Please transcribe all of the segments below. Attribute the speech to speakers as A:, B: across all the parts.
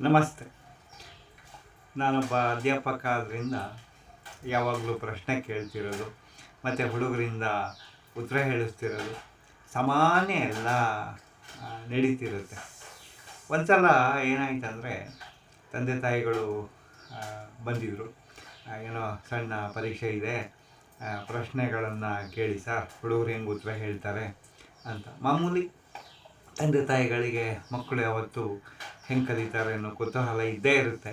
A: ನಮಸ್ತೆ. ನಾನೊಬ್ಬ ಅಧ್ಯಾಪಕ ಆದ್ದರಿಂದ ಯಾವಾಗಲೂ ಪ್ರಶ್ನೆ ಕೇಳ್ತಿರೋದು, ಮತ್ತು ಹುಡುಗರಿಂದ ಉತ್ತರ ಹೇಳಿಸ್ತಿರೋದು ಸಮಾನ ಎಲ್ಲ ನಡೀತಿರುತ್ತೆ. ಒಂದು ಸಲ ಏನಾಯ್ತಂದರೆ, ತಂದೆ ತಾಯಿಗಳು ಬಂದಿದ್ದರು ಏನೋ ಸಣ್ಣ ಪರೀಕ್ಷೆ ಇದೆ ಪ್ರಶ್ನೆಗಳನ್ನು ಕೇಳಿ, ಸರ್, ಹುಡುಗರು ಹೆಂಗೆ ಉತ್ತರ ಹೇಳ್ತಾರೆ? ಅಂತ. ಮಾಮೂಲಿ ತಂದೆ ತಾಯಿಗಳಿಗೆ ಮಕ್ಕಳು ಯಾವತ್ತೂ ಹೆಂಗೆ ಕಲಿತಾರೆ ಅನ್ನೋ ಕುತೂಹಲ ಇದ್ದೇ ಇರುತ್ತೆ.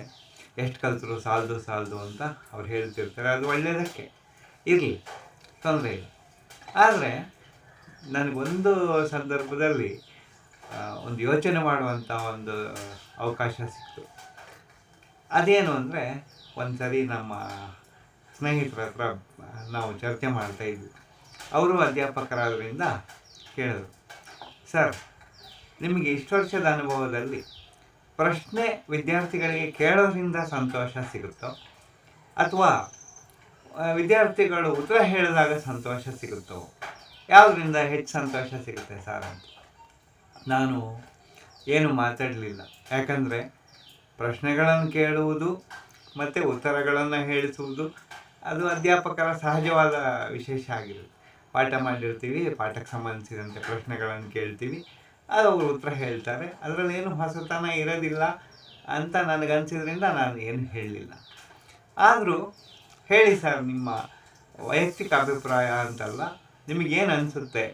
A: ಎಷ್ಟು ಕಲಿತರು ಸಾಲದು ಸಾಲದು ಅಂತ ಅವ್ರು ಹೇಳ್ತಿರ್ತಾರೆ. ಅದು ಒಳ್ಳೆಯದಕ್ಕೆ ಇರಲಿ, ತೊಂದರೆ ಇಲ್ಲ. ಆದರೆ ನನಗೊಂದು ಸಂದರ್ಭದಲ್ಲಿ ಒಂದು ಯೋಚನೆ ಮಾಡುವಂಥ ಒಂದು ಅವಕಾಶ ಸಿಕ್ತು. ಅದೇನು ಅಂದರೆ ಒಂದು ಸರಿ ನಮ್ಮ ಸ್ನೇಹಿತರ ಹತ್ರ ನಾವು ಚರ್ಚೆ ಮಾಡ್ತಾ ಇದ್ವಿ. ಅವರು ಅಧ್ಯಾಪಕರಾದ್ರಿಂದ ಕೇಳಿದ್ರು, ಸರ್, ನಿಮಗೆ ಇಷ್ಟು ವರ್ಷದ ಅನುಭವದಲ್ಲಿ ಪ್ರಶ್ನೆ ವಿದ್ಯಾರ್ಥಿಗಳಿಗೆ ಕೇಳೋದ್ರಿಂದ ಸಂತೋಷ ಸಿಗುತ್ತೋ? ಅಥವಾ ವಿದ್ಯಾರ್ಥಿಗಳು ಉತ್ತರ ಹೇಳಿದಾಗ ಸಂತೋಷ ಸಿಗುತ್ತೋ? ಯಾವುದರಿಂದ ಹೆಚ್ಚು ಸಂತೋಷ ಸಿಗುತ್ತೆ ಸರ್ ಅಂತ? ನಾನು ಏನು ಮಾತಾಡಲಿಲ್ಲ. ಯಾಕಂದರೆ, ಪ್ರಶ್ನೆಗಳನ್ನು ಕೇಳುವುದು ಮತ್ತು ಉತ್ತರಗಳನ್ನು ಹೇಳಿಸುವುದು, ಅದು ಅಧ್ಯಾಪಕರ ಸಹಜವಾದ ವಿಶೇಷ ಆಗಿರುತ್ತೆ. ಪಾಠ ಮಾಡಿರ್ತೀವಿ, ಪಾಠಕ್ಕೆ ಸಂಬಂಧಿಸಿದಂತೆ ಪ್ರಶ್ನೆಗಳನ್ನು ಕೇಳ್ತೀವಿ ಅದು ಅವರು ಉತ್ತರ ಹೇಳ್ತಾರೆ. ಅದರಲ್ಲಿ ಏನು ಹೊಸತನ ಇರೋದಿಲ್ಲ ಅಂತ ನನಗನ್ಸಿದ್ರಿಂದ ನಾನು ಏನು ಹೇಳಲಿಲ್ಲ. ಆದರೂ ಹೇಳಿ ಸರ್, ನಿಮ್ಮ ವೈಯಕ್ತಿಕ ಅಭಿಪ್ರಾಯ ಅಂತಲ್ಲ ನಿಮಗೇನು ಅನಿಸುತ್ತೆ?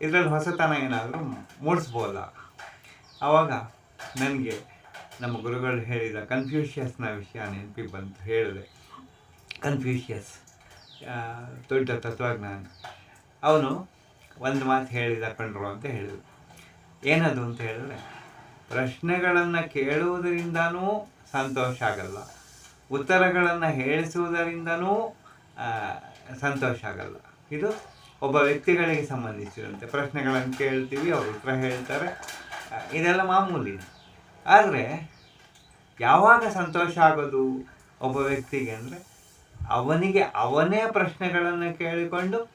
A: ಇದರಲ್ಲಿ ಹೊಸತನ ಏನಾದರೂ ಮೂಡಿಸ್ಬೋದಾ? ಆವಾಗ ನನಗೆ ನಮ್ಮ ಗುರುಗಳು ಹೇಳಿದ ಕನ್ಫ್ಯೂಷಿಯಸ್ನ ವಿಷಯ ನೆನಪಿಗೆ ಬಂತು. ಹೇಳಿದೆ ಕನ್ಫ್ಯೂಷಿಯಸ್ ದೊಡ್ಡ ತತ್ವಜ್ಞಾನಿ. ಅವನು ಒಂದು ಮಾತು ಹೇಳಿದ ಕಂಡ್ರು ಅಂತ ಹೇಳಿದ್ರು. ಏನದು ಅಂತ ಹೇಳಿದ್ರೆ, ಪ್ರಶ್ನೆಗಳನ್ನು ಕೇಳುವುದರಿಂದನೂ ಸಂತೋಷ ಆಗಲ್ಲ. ಉತ್ತರಗಳನ್ನು ಹೇಳಿಸುವುದರಿಂದನೂ ಸಂತೋಷ ಆಗಲ್ಲ. ಇದು ಒಬ್ಬ ವ್ಯಕ್ತಿಗಳಿಗೆ ಸಂಬಂಧಿಸಿದಂತೆ. ಪ್ರಶ್ನೆಗಳನ್ನು ಕೇಳ್ತೀವಿ, ಅವರು ಉತ್ತರ ಹೇಳ್ತಾರೆ. ಇದೆಲ್ಲ ಮಾಮೂಲಿ. ಆದರೆ, ಯಾವಾಗ ಸಂತೋಷ ಆಗೋದು ಒಬ್ಬ ವ್ಯಕ್ತಿಗೆ ಅಂದರೆ, ಅವನಿಗೆ ಅವನೇ ಪ್ರಶ್ನೆಗಳನ್ನು ಕೇಳಿಕೊಂಡು,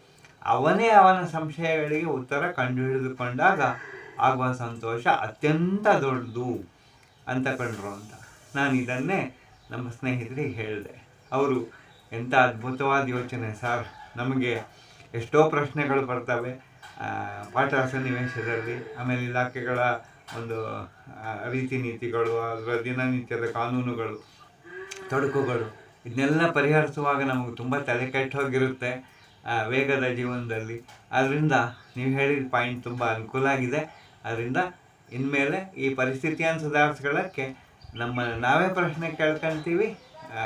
A: ಅವನೇ ಅವನ ಸಂಶಯಗಳಿಗೆ ಉತ್ತರ ಕಂಡುಹಿಡಿದುಕೊಂಡಾಗ ಆಗುವ ಸಂತೋಷ ಅತ್ಯಂತ ದೊಡ್ಡದು ಅಂತ ಕಂಡ್ರು ಅಂತ. ನಾನು ಇದನ್ನೇ ನಮ್ಮ ಸ್ನೇಹಿತರಿಗೆ ಹೇಳಿದೆ. ಅವರು ಎಂಥ ಅದ್ಭುತವಾದ ಯೋಚನೆ ಸರ್. ನಮಗೆ ಎಷ್ಟೋ ಪ್ರಶ್ನೆಗಳು ಬರ್ತವೆ. ಪಾಠ ಸನ್ನಿವೇಶದಲ್ಲಿ ಆಮೇಲೆ ಇಲಾಖೆಗಳ ಒಂದು ರೀತಿ ನೀತಿಗಳು ಅದರ ದಿನನಿತ್ಯದ ಕಾನೂನುಗಳು, ತೊಡಕುಗಳು, ಇದನ್ನೆಲ್ಲ ಪರಿಹರಿಸುವಾಗ ನಮಗೆ ತುಂಬ ತಲೆ ಕೆಟ್ಟೋಗಿರುತ್ತೆ ವೇಗದ ಜೀವನದಲ್ಲಿ. ಆದ್ದರಿಂದ ನೀವು ಹೇಳಿದ ಪಾಯಿಂಟ್ ತುಂಬ ಅನುಕೂಲ ಆಗಿದೆ. ಅದರಿಂದ ಇನ್ಮೇಲೆ ಈ ಪರಿಸ್ಥಿತಿಯನ್ನು ಸುಧಾರಿಸ್ಕೊಳ್ಳೋಕ್ಕೆ ನಮ್ಮ ನಾವೇ ಪ್ರಶ್ನೆ ಕೇಳ್ಕೊಂತೀವಿ ಆ,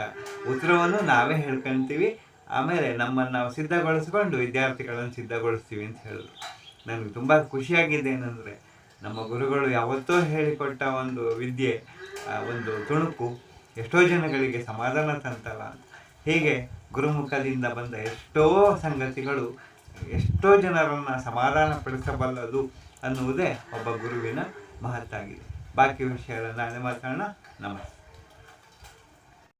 A: ಉತ್ತರವನ್ನು ನಾವೇ ಹೇಳ್ಕೊಂತೀವಿ ಆಮೇಲೆ ನಮ್ಮನ್ನು ನಾವು ಸಿದ್ಧಗೊಳಿಸ್ಕೊಂಡು ವಿದ್ಯಾರ್ಥಿಗಳನ್ನು ಸಿದ್ಧಗೊಳಿಸ್ತೀವಿ ಅಂತ ಹೇಳಿದ್ರು. ನನಗೆ ತುಂಬ ಖುಷಿಯಾಗಿದೆ ಏನಂದರೆ ನಮ್ಮ ಗುರುಗಳು ಯಾವತ್ತೋ ಹೇಳಿಕೊಟ್ಟ ಒಂದು ವಿದ್ಯೆ ಒಂದು ತುಣುಕು ಎಷ್ಟೋ ಜನಗಳಿಗೆ ಸಮಾಧಾನ ತಂತಲ್ಲ ಅಂತ. ಹೀಗೆ ಗುರುಮುಖದಿಂದ ಬಂದ ಎಷ್ಟೋ ಸಂಗತಿಗಳು ಎಷ್ಟೋ ಜನರನ್ನು ಸಮಾಧಾನ ಪಡಿಸಬಲ್ಲದು ಅನ್ನುವುದೇ ಒಬ್ಬ ಗುರುವಿನ ಮಹತ್ತಾಗಿದೆ. ಬಾಕಿ ವಿಷಯಗಳನ್ನು ಮಾತಾಡೋಣ. ನಮಸ್ತೆ.